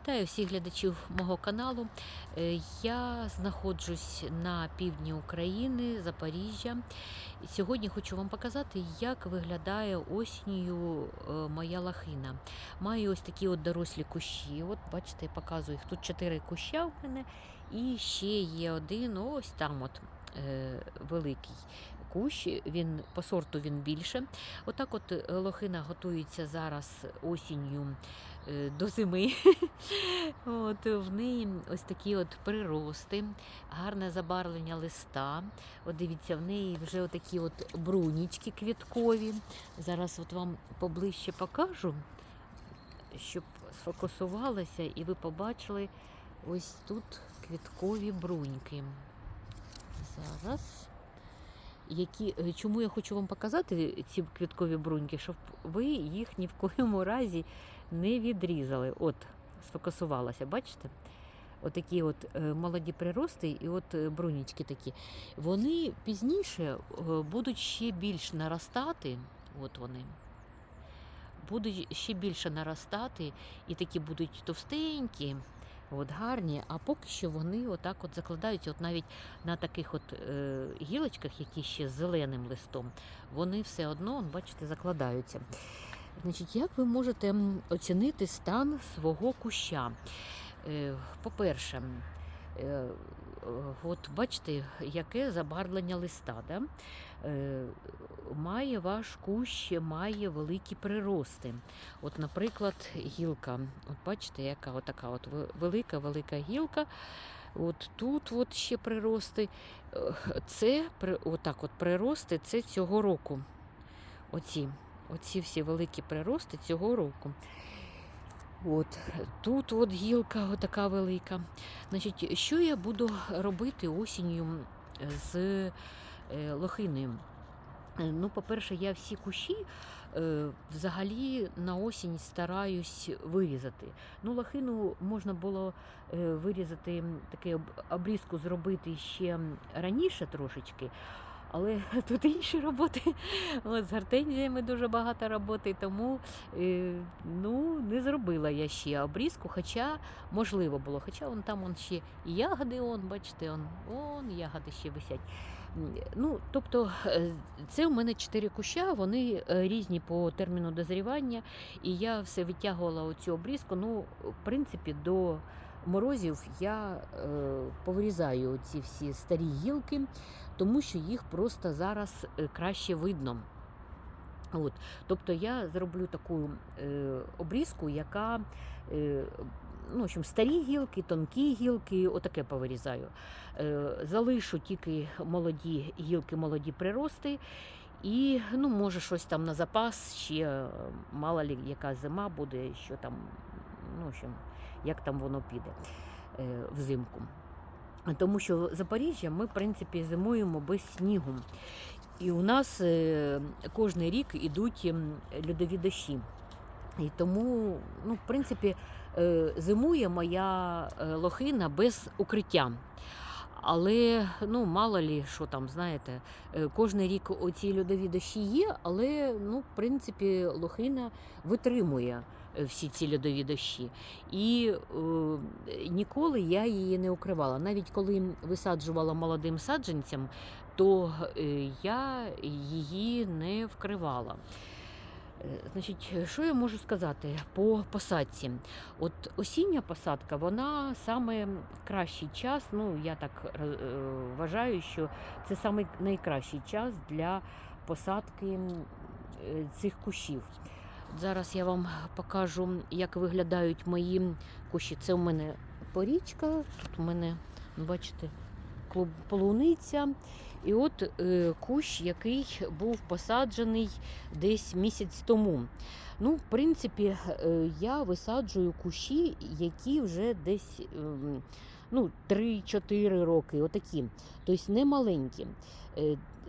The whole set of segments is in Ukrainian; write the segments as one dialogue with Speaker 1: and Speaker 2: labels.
Speaker 1: Вітаю всіх глядачів мого каналу. Е, Я знаходжусь на півдні України, Запоріжжя. Сьогодні хочу вам показати, як виглядає осінню е, моя лахина. Маю ось такі от дорослі кущі. От бачите, я показую їх. Тут чотири куща в мене, і ще є один ось там от е, великий. Кущ, він по сорту він більше. Отак, от е, лохина готується зараз осінню е, до зими. От в неї ось такі от прирости, гарне забарвлення листа. От дивіться, в неї вже отакі от брунічки квіткові. Зараз от вам поближче покажу, щоб сфокусувалася і ви побачили ось тут квіткові бруньки. Зараз. Які, е, чому я хочу вам показати ці квіткові бруньки, щоб ви їх ні в коєму разі не відрізали. От, сфокусувалася, бачите? Отакі от е, молоді прирости і от е, брунічки такі. Вони пізніше будуть ще більш наростати. От вони. Будуть ще більше наростати, і такі будуть товстенькі, от гарні, а поки що вони отак от закладаються, от навіть на таких от е, гілочках, які ще з зеленим листом, вони все одно, он, бачите, закладаються. Значить, як ви можете оцінити стан свого куща? Е, По-перше, е, от бачите, яке забарвлення листа. Да? Е, Має ваш кущ, має великі прирости. От, наприклад, гілка. От бачите, яка така от велика, велика гілка. От тут от ще прирости. Е, Це отак от прирости це цього року. Оці, оці всі великі прирости цього року. От тут от гілка така велика. Значить, що я буду робити осінню з е, лохиною? Е, Ну, по-перше, я всі кущі е, взагалі на осінь стараюсь вирізати. Ну, лохину можна було е, вирізати таке обрізку зробити ще раніше трошечки. Але тут інші роботи. От, з гортензіями дуже багато роботи, тому е, ну, не зробила я ще обрізку, хоча можливо було. Хоча вон там он ще і ягоди, он, бачите, он, он ягоди ще висять. Ну, тобто, е, це у мене чотири куща, вони е, різні по терміну дозрівання, і я все відтягувала оцю обрізку. Ну, в принципі, до морозів я е, повирізаю ці всі старі гілки, тому що їх просто зараз е, краще видно. От, тобто я зроблю таку е, обрізку, яка е, ну, в общем, старі гілки, тонкі гілки, отаке повирізаю. Е, залишу тільки молоді гілки, молоді прирости. І ну, може щось там на запас, ще е, мало лі яка зима буде, що там, ну, в общем, як там воно піде е, взимку. Тому що Запоріжжя ми, в принципі, зимуємо без снігу. І у нас е, кожен рік ідуть льодові дощі. І тому, ну, в принципі, е, зимує моя е, лохина без укриття. Але ну, мало лі, що там, знаєте, кожен рік оці льодові дощі є, але ну, в принципі, лохина витримує всі ці льодові дощі. І е, ніколи я її не укривала. Навіть коли висаджувала молодим саджанцям, то е, я її не вкривала. Е, Значить, що я можу сказати по посадці? От осіння посадка, вона саме кращий час. Ну, я так е, вважаю, що це саме найкращий час для посадки е, цих кущів. Зараз я вам покажу, як виглядають мої кущі. Це у мене порічка, тут у мене, ну, бачите, полуниця. І от е, кущ, який був посаджений десь місяць тому. Ну, в принципі, е, я висаджую кущі, які вже десь ем, ну, 3-4 роки, отакі, тобто не маленькі.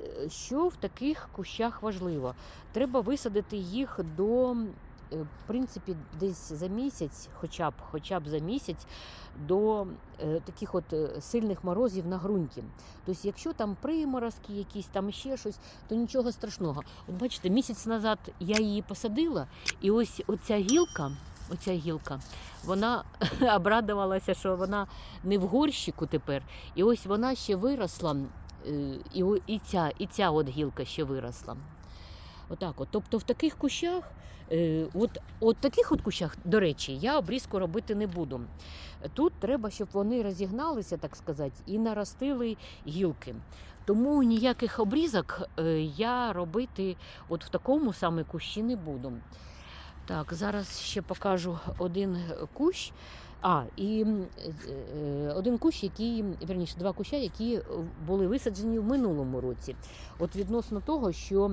Speaker 1: Е, Що в таких кущах важливо? Треба висадити їх до, е, в принципі, десь за місяць, хоча б, хоча б за місяць, до е, таких от сильних морозів на ґрунті. Тобто, якщо там приморозки, якісь там ще щось, то нічого страшного. От бачите, місяць назад я її посадила, і ось оця гілка, оця гілка. Вона обрадувалася, що вона не в горщику тепер. І ось вона ще виросла, і, і, ця, і ця от гілка ще виросла. Отак от. Тобто в таких кущах, е, от, от таких от кущах, до речі, я обрізку робити не буду. Тут треба, щоб вони розігналися, так сказати, і наростили гілки. Тому ніяких обрізок е, я робити от в такому саме кущі не буду. Так, зараз ще покажу один кущ. А, і е, один кущ, який, вірніше, два куща, які е, були висаджені в минулому році. От відносно того, що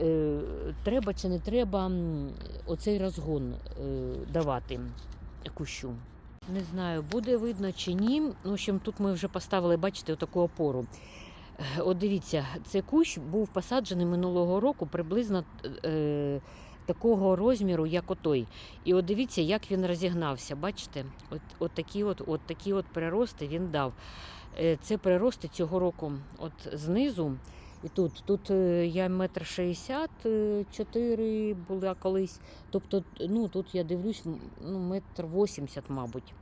Speaker 1: е, треба чи не треба оцей розгон е, давати кущу. Не знаю, буде видно чи ні. Ну, В общем, тут ми вже поставили, бачите, отаку опору. Е, От дивіться, цей кущ був посаджений минулого року приблизно е, такого розміру, як отой. І от дивіться, як він розігнався. Бачите? От, от, такі, от, от такі от прирости він дав. Е, Це прирости цього року от знизу. І тут, тут е, я метр шістдесят е, чотири була колись. Тобто, ну тут я дивлюсь, ну, метр вісімдесят, мабуть.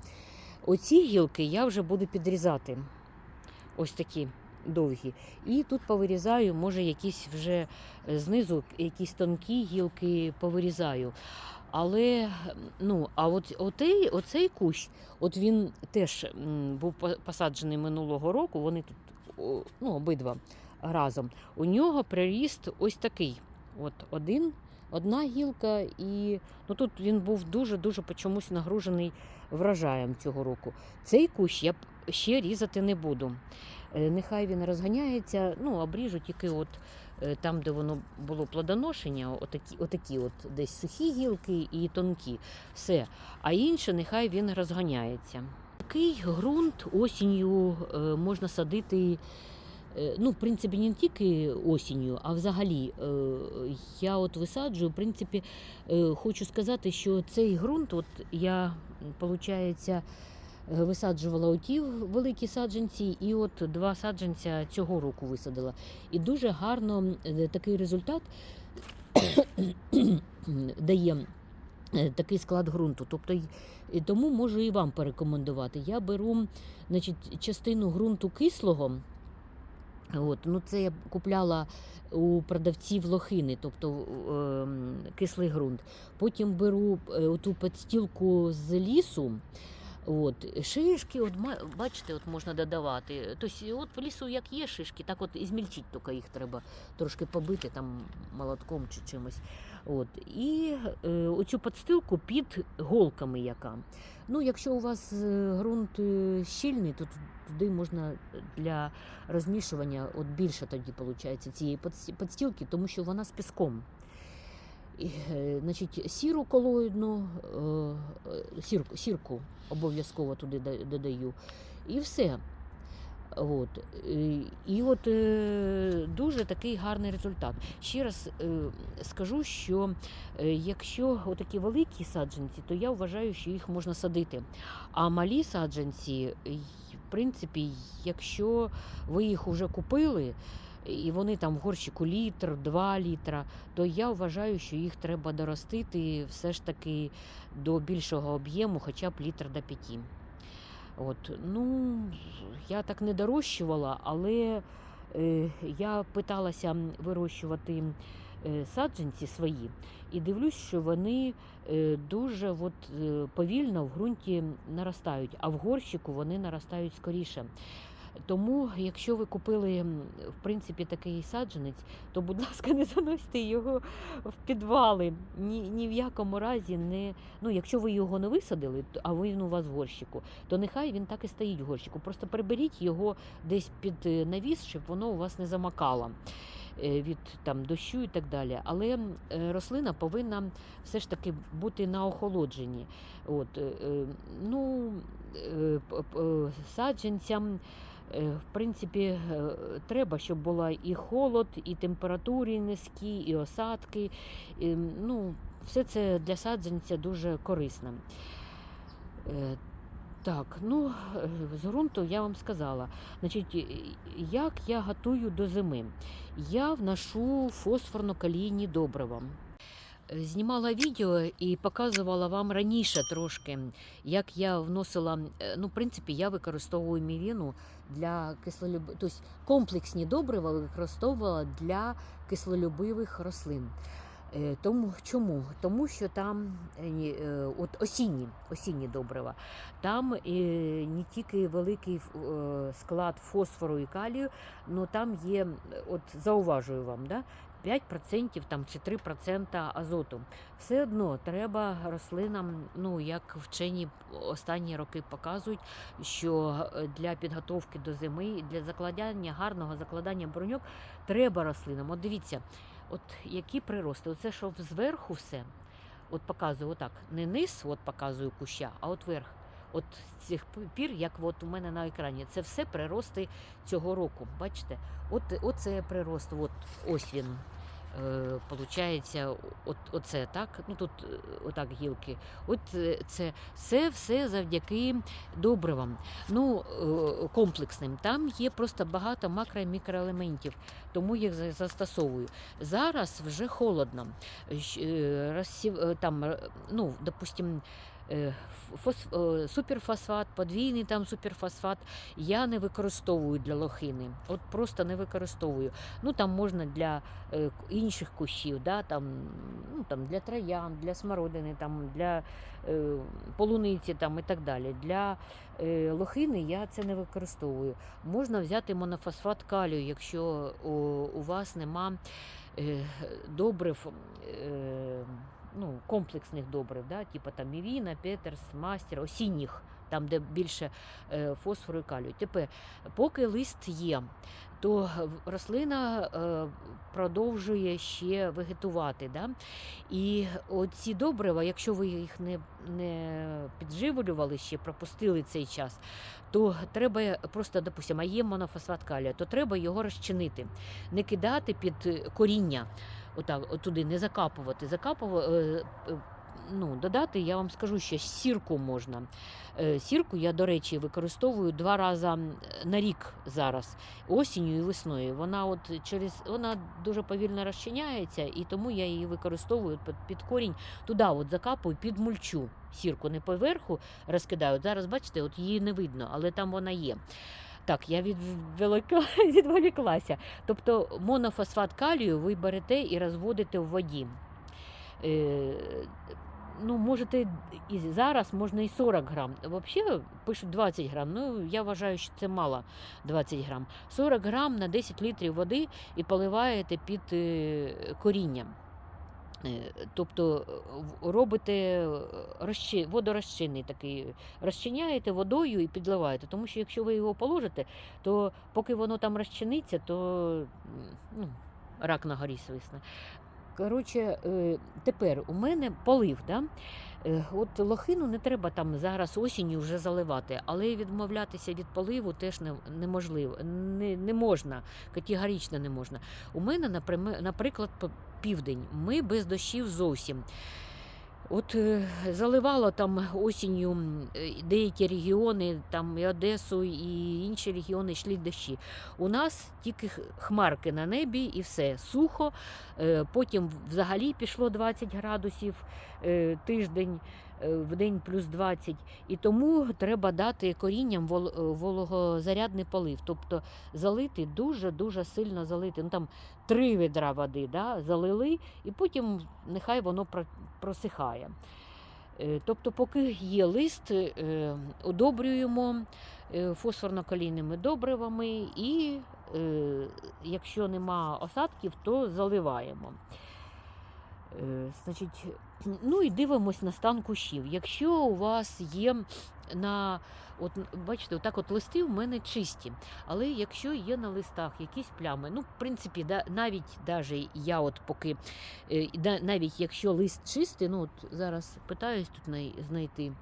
Speaker 1: Оці гілки я вже буду підрізати. Ось такі довгі. І тут повирізаю, може, якісь вже е, знизу якісь тонкі гілки повирізаю. Але ну, а от отей, оцей кущ, от він теж був посаджений минулого року. Вони тут ну, обидва разом. У нього приріст ось такий. От один, одна гілка, і ну, тут він був дуже-дуже по нагружений врожаєм цього року. Цей кущ я ще різати не буду. Е, Нехай він розганяється, ну, обріжу тільки от е, там, де воно було плодоношення, отакі, отакі от десь сухі гілки і тонкі. Все. А інше нехай він розганяється. Такий ґрунт осінню е, можна садити. Ну, в принципі, не тільки осінню, а взагалі. Я от висаджую, в принципі, хочу сказати, що цей ґрунт, от я, виходить, висаджувала оті великі саджанці, і от два саджанця цього року висадила. І дуже гарно е, такий результат дає е, такий склад ґрунту. Тобто, тому можу і вам порекомендувати. Я беру значить, частину ґрунту кислого. От, ну це я купляла у продавців лохини, тобто ем, кислий ґрунт. Потім беру е, ту підстілку з лісу. От, шишки, от, бачите, от можна додавати. Тобто, от в лісу як є шишки, так от змільчить, тільки їх треба трошки побити там молотком чи чимось. От. І е, оцю підстилку під голками яка. Ну, якщо у вас е, ґрунт е, щільний, то туди можна для розмішування от більше тоді виходить цієї подс- підстілки, тому що вона з піском. Е, значить, сіру колоїдну, е, е, сірку, сірку обов'язково туди додаю. І все. От. І от дуже такий гарний результат. Ще раз скажу, що якщо такі великі саджанці, то я вважаю, що їх можна садити. А малі саджанці, в принципі, якщо ви їх вже купили, і вони там в горщику літр, два літра, то я вважаю, що їх треба доростити все ж таки до більшого об'єму, хоча б літр до п'яті. От, ну, я так не дорощувала, але е, я питалася вирощувати е, саджанці свої і дивлюсь, що вони е, дуже от, е, повільно в ґрунті наростають, а в горщику вони наростають скоріше. Тому, якщо ви купили в принципі такий саджанець, то, будь ласка, не заносьте його в підвали. Ні, ні в якому разі не. Ну, якщо ви його не висадили, а він у вас в горщику, то нехай він так і стоїть в горщику. Просто приберіть його десь під е, навіс, щоб воно у вас не замакало е, від там дощу і так далі. Але е, рослина повинна все ж таки бути на охолодженні. От, ну, саджанцям. Е, В принципі, е, треба, щоб була і холод, і температури низькі, і осадки. І, ну, все це для саджанця дуже корисно. Е, Так, ну е, з ґрунту я вам сказала. Значить, як я готую до зими? Я вношу фосфорно-калійні добрива. Знімала відео і показувала вам раніше трошки, як я вносила. е, Ну, в принципі, я використовую мівіну для кислолюб... тобто комплексні добрива використовувала для кислолюбивих рослин. Е, Тому чому? Тому що там е, е, от осінні, осінні добрива, там не тільки великий склад фосфору і калію, але там є, от зауважую вам, да, 5% там, чи 3% азоту. Все одно треба рослинам, ну як вчені останні роки показують, що е, для підготовки до зими, для закладання гарного закладання броньок треба рослинам. От дивіться, от які прирости. Оце що зверху все, от показую отак. Не низ, от показую куща, а от верх. От з цих пір, як от у мене на екрані, це все прирости цього року. Бачите? От оце прирост, от ось він. Е, Получається, от, оце так. Ну тут е, отак гілки. От е, це, це все завдяки добривам. Ну, комплексним. Там є просто багато макро і мікроелементів, тому їх застосовую. Зараз вже холодно. Там, ну, допустим, е, е, суперфосфат, подвійний там суперфосфат я не використовую для лохини. От просто не використовую. Ну там можна для е, інших кущів, да, там, ну, там, для троян, для смородини, там, для е, полуниці там, і так далі. Для е, лохини я це не використовую. Можна взяти монофосфат калію, якщо у, у вас нема е, добрив. Е, Ну, комплексних добрив, да, типу там мівіна, петерс, мастер, осінніх, там, де більше е, фосфору і калію. Тепер, поки лист є, то рослина е, продовжує ще вегетувати. Да? І оці добрива, якщо ви їх не, не підживлювали ще, пропустили цей час, то треба просто, допустимо, є монофосфат калія, то треба його розчинити, не кидати під коріння, отак, отуди, не закапувати. Закапувати. Ну, додати, я вам скажу, що сірку можна. Е, Сірку я, до речі, використовую два рази на рік зараз, осінню і весною. Вона от через вона дуже повільно розчиняється, і тому я її використовую під, корінь туди, от закапую під мульчу. Сірку не поверху розкидаю. Зараз, бачите, от її не видно, але там вона є. Так, я відволікла, відволіклася. Тобто монофосфат калію ви берете і розводите в воді. Е, ну, можете і зараз можна і 40 грам. Взагалі пишуть 20 грам. Ну, я вважаю, що це мало 20 грам. 40 грам на 10 літрів води і поливаєте під е, корінням. Е, Тобто е, робите е, водорозчинний такий, розчиняєте водою і підливаєте. Тому що якщо ви його положите, то поки воно там розчиниться, то ну, рак на горі свисне. Коротше, е, тепер у мене полив. Да? Е, От лохину не треба там зараз осінню вже заливати, але відмовлятися від поливу теж неможливо. Не, не можна, категорично не можна. У мене, наприклад, південь. Ми без дощів зовсім. От е, заливало там осінню е, деякі регіони, там і Одесу, і інші регіони йшли дощі. У нас тільки хмарки на небі і все сухо. Е, Потім взагалі пішло 20 градусів тиждень, в день плюс 20. І тому треба дати корінням е, вологозарядний полив. Тобто залити дуже-дуже сильно залити. Ну там три відра води да, залили, і потім нехай воно просихає. Е, Тобто, поки є лист, е, одобрюємо е, фосфорно-калійними добривами, і е, якщо нема осадків, то заливаємо. Е, Значить, ну і дивимось на стан кущів. Якщо у вас є на от бачите, отак от листи в мене чисті. Але якщо є на листах якісь плями, ну, в принципі, да, навіть даже я, от поки е, навіть якщо лист чистий, ну от зараз питаюсь тут знайти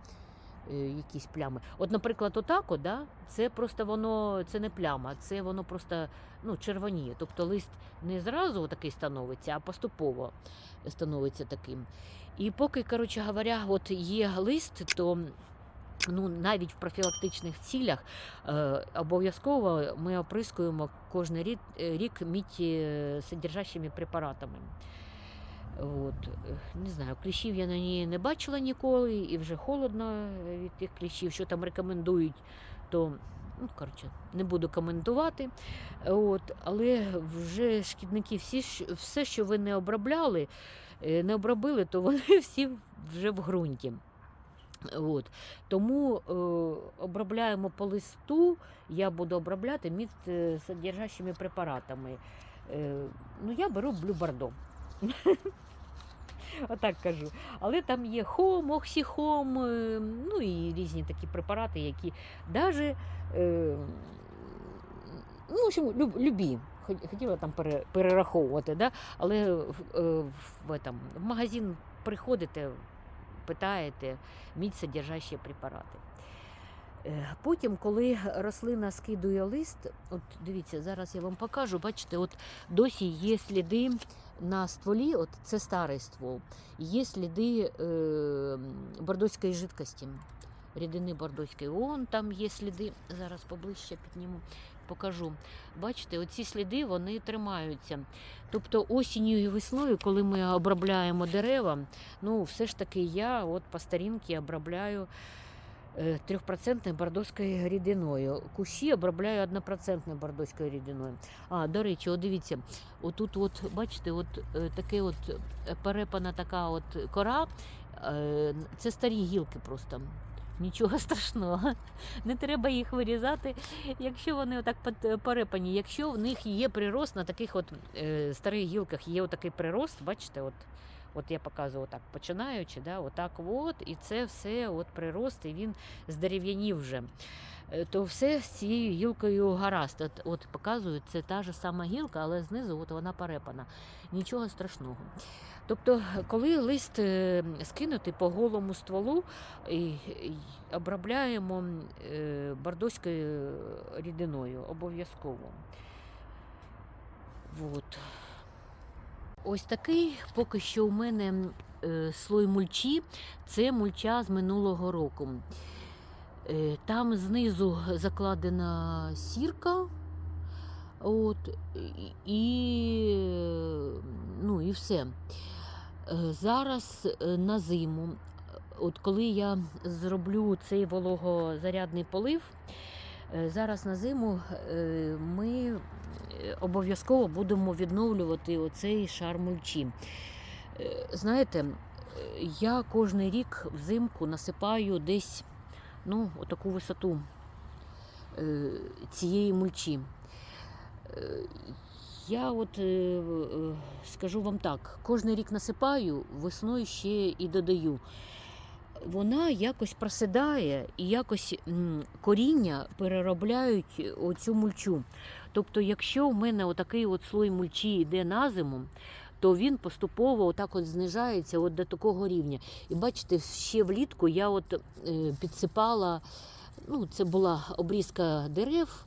Speaker 1: якісь плями. От, наприклад, отак, от, да, це просто воно це не пляма, це воно просто ну, червоніє. Тобто лист не зразу такий становиться, а поступово становиться таким. І поки, коротше говоря, от є лист, то ну, навіть в профілактичних цілях е, обов'язково ми оприскуємо кожен рік, рік мідь содержащими препаратами. От. е, Не знаю, кліщів я на ній не бачила ніколи, і вже холодно від тих кліщів, що там рекомендують, то ну, коротше, не буду коментувати. От. Але вже шкідники, всі, все, що ви не обробляли, е, не обробили, то вони всі вже в ґрунті. От. Тому е, обробляємо по листу, я буду обробляти е, содержащими препаратами. Е, ну, я беру блюбардо. Отак кажу. Але там є хом, оксіхом, е, ну і різні такі препарати, які навіть е, ну, в общем, люб, любі. Хотіла там перераховувати, да? але в, е, в, этом, в магазин приходите, питаєте мідь содержащі препарати. Е, Потім, коли рослина скидує лист, от дивіться, зараз я вам покажу, бачите, от досі є сліди на стволі, от це старий ствол, є сліди е, бордоської жидкості, рідини бордоської. Вон там є сліди, зараз поближче підніму, покажу. Бачите, оці сліди вони тримаються. Тобто осінню і весною, коли ми обробляємо дерева, ну все ж таки я от по старінки обробляю трьохпроцентною бордоською рідиною. Кущі обробляю однопроцентною бордоською рідиною. А, до речі, от дивіться, отут, от, бачите, от е, таке от е, перепана така от кора, е, це старі гілки просто. Нічого страшного, не треба їх вирізати, якщо вони отак пот- перепані. Якщо в них є прирост на таких от е, старих гілках, є отакий прирост, бачите, от, от я показую отак, починаючи, да, отак от, і це все от прирост, і він здерев'янів вже. Е, То все з цією гілкою гаразд. От, от показую, це та ж сама гілка, але знизу от вона перепана. Нічого страшного. Тобто, коли лист е, скинутий по голому стволу, і обробляємо е, бордоською рідиною обов'язково. Вот. Ось такий поки що у мене е, слой мульчі, це мульча з минулого року. Е, Там знизу закладена сірка. От, і- ну, і все. Е, Зараз на зиму, от коли я зроблю цей вологозарядний полив, зараз на зиму ми обов'язково будемо відновлювати оцей шар мульчі. Е, Знаєте, я кожен рік взимку насипаю десь ну, отаку висоту е, цієї мульчі. Е, Я от скажу вам так: кожен рік насипаю, весною ще і додаю. Вона якось просидає і якось коріння переробляють оцю мульчу. Тобто, якщо в мене отакий от слой мульчі йде на зиму, то він поступово отак от знижається от до такого рівня. І бачите, ще влітку я от е, підсипала, ну, це була обрізка дерев.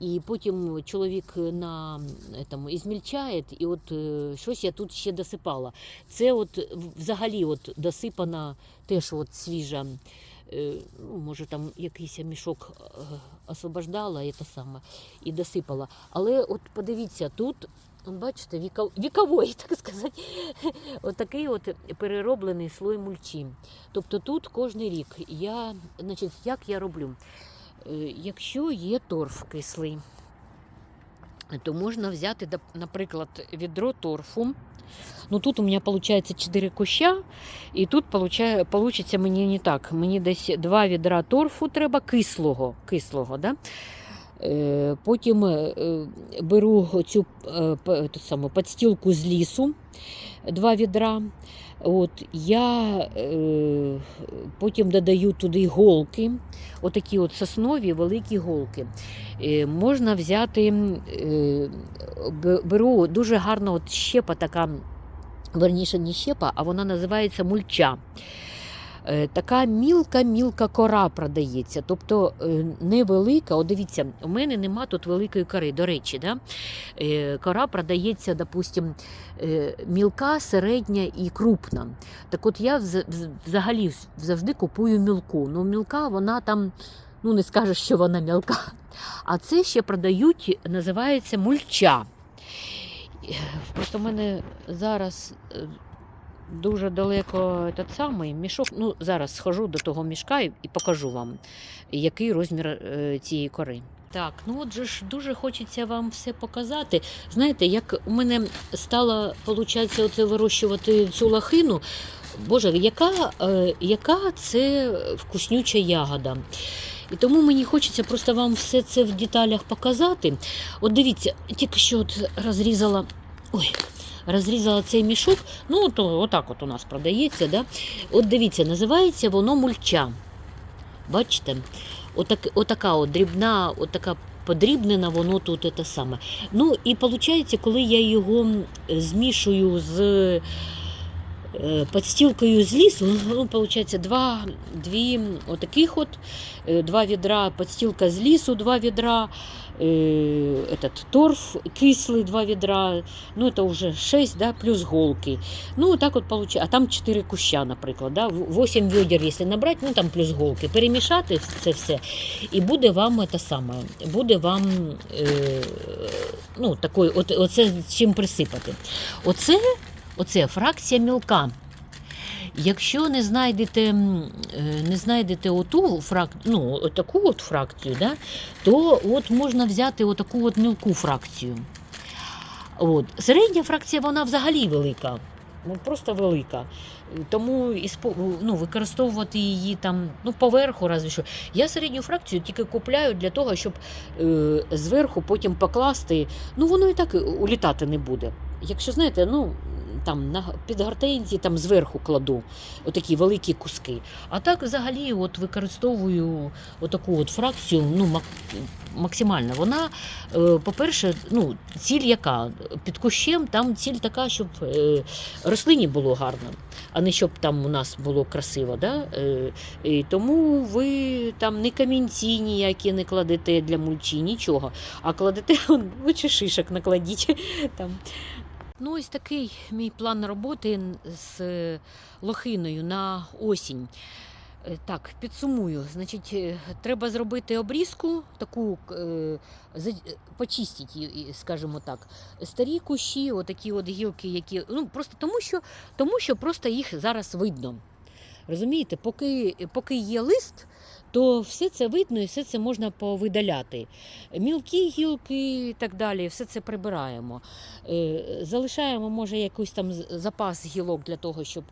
Speaker 1: І потім чоловік на е, там, ізмільчає, і от е, щось я тут ще досипала. Це от взагалі от досипана теж от свіжа. Е, Ну, може, там якийсь мішок е, освобождала і саме, і досипала. Але от подивіться, тут, бачите, віковий, так сказати, такий от перероблений слой мульчі. Тобто тут кожен рік я, значить, як я роблю? Е, Якщо є торф кислий, то можна взяти, наприклад, відро торфу. Ну тут у мене виходить 4 куща, і тут вийде мені не так. Мені десь 2 відра торфу треба кислого. кислого да? Е, Потім е, беру цю е, саму підстілку з лісу, 2 відра. От, я е, потім додаю туди голки, отакі от соснові великі голки. Е, можна взяти, е, беру дуже гарно от щепа така, верніше не щепа, а вона називається мульча. Е, Така мілка-мілка кора продається, тобто е, невелика. От дивіться, у мене нема тут великої кори. До речі, да? Е, кора продається, допустим, мілка, середня і крупна. Так от я вз- вз- взагалі завжди купую мілку. Ну, мілка, вона там, ну не скажеш, що вона мілка. А це ще продають, називається мульча. Просто в мене зараз дуже далеко этот самий мішок. Ну, зараз схожу до того мішка і, покажу вам, який розмір е, цієї кори. Так, ну от же ж дуже хочеться вам все показати. Знаєте, як у мене стало, виходить, оце вирощувати цю лахину. Боже, яка, е, яка це вкуснюча ягода. І тому мені хочеться просто вам все це в деталях показати. От дивіться, тільки що от розрізала. Ой, розрізала цей мішок. Ну, то отак от у нас продається. Да? От дивіться, називається воно мульча. Бачите? Отак, отака от дрібна, отака подрібнена, воно тут те саме. Ну і виходить, коли я його змішую з е, підстілкою з лісу, ну, виходить, два, дві отаких от, е, два відра підстілка з лісу, два відра, е, этот, торф кислий, два відра, ну це вже 6, да, плюс голки. Ну, так от получается. А там 4 куща, наприклад. Да? 8 відер, якщо набрати, ну там плюс голки. Перемішати це все. І буде вам це саме, буде вам е, ну, такой, от, оце чим присипати. Оце, оце фракція мілка. Якщо не знайдете, е, не знайдете оту фрак... ну, таку от фракцію, да, то от можна взяти отаку от мілку фракцію. От. Середня фракція вона взагалі велика. Ну, просто велика. Тому ну, використовувати її там ну, поверху, разве що. Я середню фракцію тільки купляю для того, щоб е, зверху потім покласти. Ну, воно і так улітати не буде. Якщо знаєте, ну там на під гортензії там зверху кладу отакі великі куски. А так взагалі от використовую отаку от фракцію ну, максимально. Вона, е, по-перше, ну, ціль яка? Під кущем там ціль така, щоб е, рослині було гарно, а не щоб там у нас було красиво. Да? Е, і тому ви там не камінці ніякі не кладете для мульчі, нічого. А кладете он, лучше шишок накладіть там. Ну, ось такий мій план роботи з е, лохиною на осінь. Е, Так, підсумую. Значить, е, треба зробити обрізку, таку почистити, скажімо так. Старі кущі, отакі от гілки, які. Ну, просто тому що, тому що просто їх зараз видно. Розумієте, поки, поки є лист, то все це видно і все це можна повидаляти. Мілкі гілки і так далі, все це прибираємо. Е, Залишаємо, може, якийсь там запас гілок для того, щоб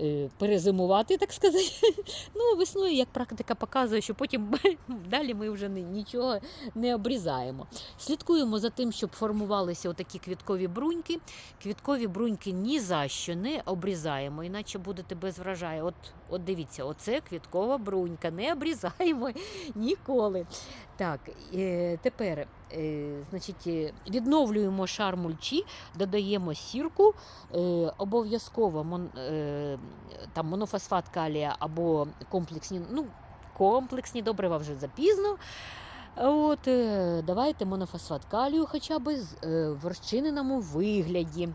Speaker 1: е, перезимувати, так сказати. Ну, весною, як практика показує, що потім далі ми вже нічого не обрізаємо. Слідкуємо за тим, щоб формувалися отакі квіткові бруньки. Квіткові бруньки ні за що не обрізаємо, іначе будете без врожаю. От, от дивіться, оце квіткова брунька. Не обрізаємо ніколи. Так, е, тепер е, значить, е, відновлюємо шар мульчі, додаємо сірку, обов'язково мон, там, монофосфат калія або комплексні, ну, комплексні добрива вже запізно. От, давайте монофосфат калію хоча б в розчиненому вигляді.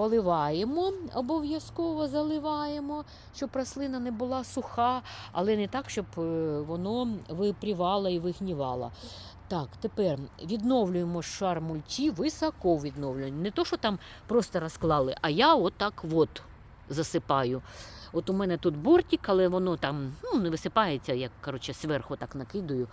Speaker 1: Поливаємо, обов'язково заливаємо, щоб рослина не була суха, але не так, щоб е, воно випрівало і вигнівало. Так, тепер відновлюємо шар мульчі, високо відновлюємо. Не то, що там просто розклали, а я отак от засипаю. От у мене тут бортик, але воно там ну, не висипається, як коротше, зверху так накидаю.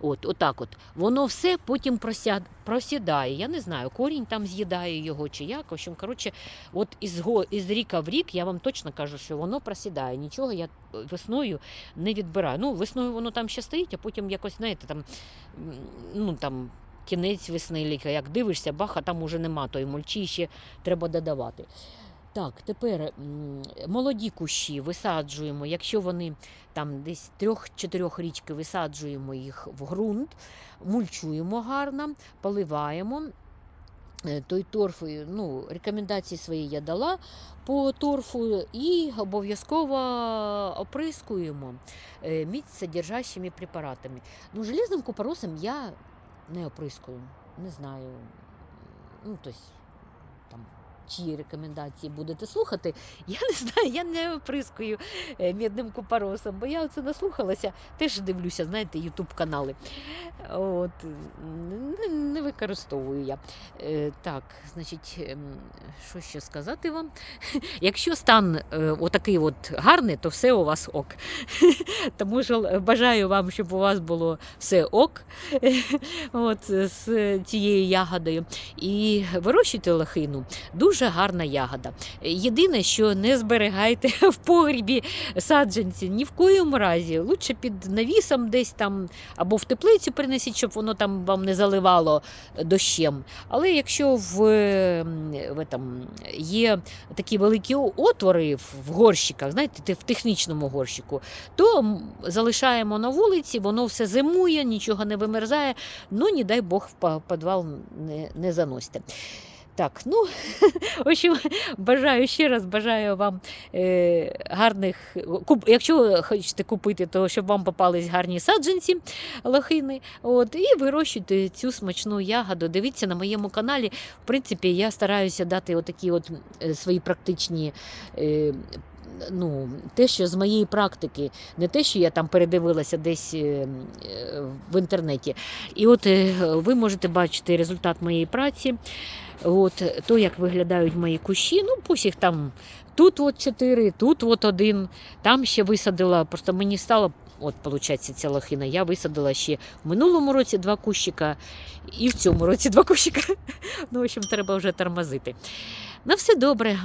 Speaker 1: От, отак от. Воно все потім прося... просідає. Я не знаю, корінь там з'їдає його чи як. В общем, коротше, от із, із ріка в рік я вам точно кажу, що воно просідає. Нічого я весною не відбираю. Ну, весною воно там ще стоїть, а потім якось, знаєте, там, ну, там кінець весни, ліка, як дивишся, бах, а там уже нема тої мульчі, ще треба додавати. Так, тепер молоді кущі висаджуємо, якщо вони там десь трьох-чотирьох річки висаджуємо їх в ґрунт, мульчуємо гарно, поливаємо. Е, Той торф, е, ну, рекомендації свої я дала по торфу і обов'язково оприскуємо е, міць содержащими препаратами. Ну, железним купоросом я не оприскую, не знаю. Ну, тобто, там, чиї рекомендації будете слухати. Я не знаю, я не оприскую е, мідним купоросом, бо я оце наслухалася, теж дивлюся, знаєте, ютуб канали. От, не, використовую я. Е, так, значить, ем, що ще сказати вам? Якщо стан е, отакий от гарний, то все у вас ок. Тому що бажаю вам, щоб у вас було все ок от, з цією ягодою. І вирощуйте лохину. Дуже гарна ягода. Єдине, що не зберігайте в погрібі саджанці ні в коєму разі. Лучше під навісом десь там або в теплицю принесіть, щоб воно там вам не заливало дощем. Але якщо в, ем, в этом, є такі великі отвори в горщиках, знаєте, в технічному горщику, то залишаємо на вулиці, воно все зимує, нічого не вимерзає. Ну, не дай Бог, в підвал не, не заносьте. Так, ну, в общем, бажаю ще раз бажаю вам е, гарних. Куп, якщо хочете купити, то щоб вам попались гарні саджанці лохини. От, і вирощуйте цю смачну ягоду. Дивіться на моєму каналі. В принципі, я стараюся дати отакі от е, свої практичні. Е, Ну, те, що з моєї практики, не те, що я там передивилася десь е, в інтернеті. І от е, ви можете бачити результат моєї праці. От, то, як виглядають мої кущі, ну, пусть їх там тут от чотири, тут от один, там ще висадила. Просто мені стало, от, виходить, ця лохина, я висадила ще в минулому році два кущика і в цьому році два кущика. Ну, в общем, треба вже тормозити. На все добре.